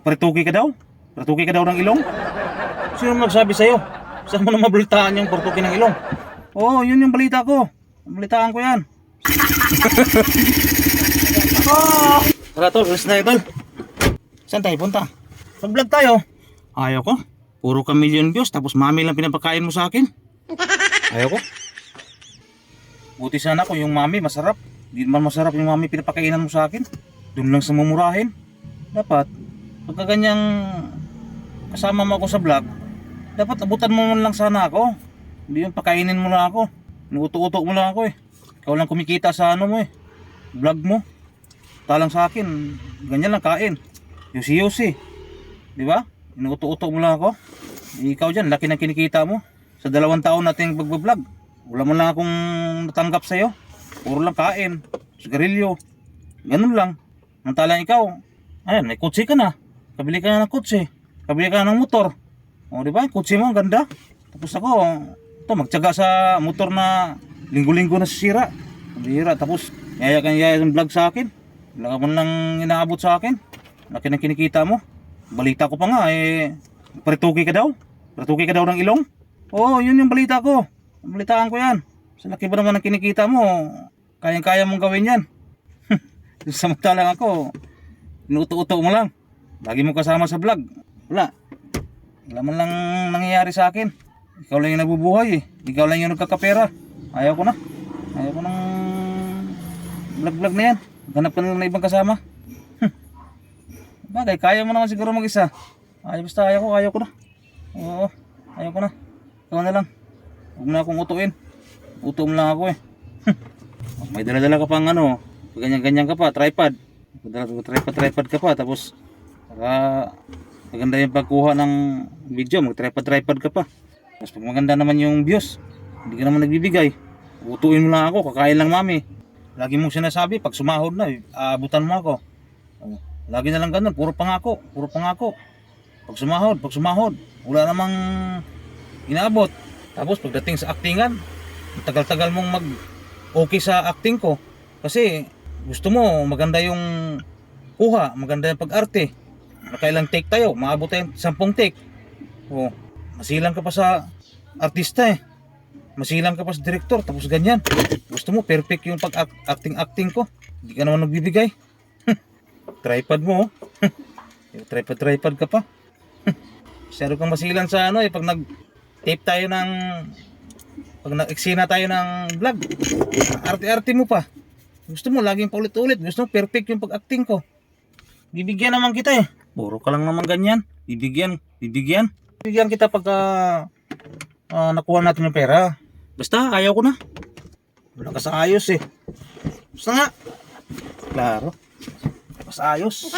Parituki ka daw? Parituki ka daw ng ilong? Sino nagsabi sa'yo? Saan mo na mabalitaan yung parituki ng ilong? Oo, oh, yun yung balita ko. Balitaan ko yan. oh! Tara tol, alis na tol. Saan tayo punta? Mag-vlog tayo. Ayaw ko. Puro ka million views tapos mami lang pinapakain mo sa akin. Ayaw ko. Buti sana kung yung mami masarap. Hindi naman masarap yung mami pinapakainan mo sa akin. Doon lang sa mumurahin. Dapat, pagka ganyang kasama mo ako sa vlog, dapat abutan mo lang sana ako. Hindi yung pakainin mo lang ako. Inuuto-uto mo lang ako eh. Ikaw lang kumikita sa ano mo eh. Vlog mo. Talang sa akin, ganyan lang kain. Yusi-yusi. Di ba? Inuuto-uto mo lang ako. Ikaw dyan, laki ng kinikita mo. Sa dalawang taon nating pagbablog. Wala mo lang akong natanggap sa'yo. Puro lang kain. Sigarilyo. Ganun lang. Mantalang ikaw, ayan, may kutsi ka na. Kabili ka na ng kutsi. Kabili ka na ng motor. O, di ba? Kutsi mo, ang ganda. Tapos ako, ito, magtyaga sa motor na linggo-linggo na sisira. Bihira. Tapos, yaya kang yaya ng vlog sa akin. Wala ka man lang inaabot sa akin. Laki ng kinikita mo. Balita ko pa nga, eh, parituki ka daw. Parituki ka daw ng ilong. Oo, yun yung balita ko. Balitaan ko yan. Sa laki ba naman ng kinikita mo, kayang-kaya mong gawin yan. Samantalang ako, inuuto-uto mo lang. Lagi mo kasama sa vlog. Wala. Wala man lang nangyayari sa akin. Ikaw lang yung nabubuhay eh. Ikaw lang yung nagkakapera. Ayaw ko na. Ayaw ko ng vlog-vlog na yan. Ganap ka na lang na ibang kasama. Bagay, kaya mo naman siguro mag-isa. Ay, basta ayaw ko, ayaw ko na. Oo, ayaw ko na. Ikaw na lang. Huwag na akong utuin. Uto mo lang ako eh. May dala-dala ka pang ano, ganyan-ganyan ka pa, tripod. Dala- Tripod, tripod ka pa, tapos saka maganda yung pagkuha ng video, mag-tripod, tripod ka pa. Tapos pag maganda naman yung views, hindi ka naman nagbibigay. Utuin mo lang ako, kakain lang mami. Lagi mong sinasabi, pag sumahod na, aabutan mo ako. Oh, Lagi na lang ganun, puro pangako, puro pangako. Pag sumahod, pag sumahod, wala namang inaabot. Tapos pagdating sa actingan, tagal-tagal mong mag okay sa acting ko. Kasi gusto mo maganda yung kuha, maganda yung pag-arte. Nakailang take tayo, maabot tayong 10 take. Oh, masilang ka pa sa artista eh. Masilang ka pa sa director, tapos ganyan. Gusto mo, perfect yung pag-acting-acting ko. Hindi ka naman nagbibigay. tripod mo, oh. Yung tripod, tripod ka pa. Masyado kang masilang sa ano eh, pag nag-tape tayo ng pag nag-eksena tayo ng vlog, arte-arte mo pa. Gusto mo laging paulit-ulit, gusto mo perfect yung pag-acting ko. Bibigyan naman kita eh. Puro ka lang naman ganyan. Bibigyan, bibigyan. Bibigyan kita pagka ah, nakuha natin yung pera. Basta ayaw ko na. Wala ka sa ayos eh. Basta nga. Klaro. Mas ayos.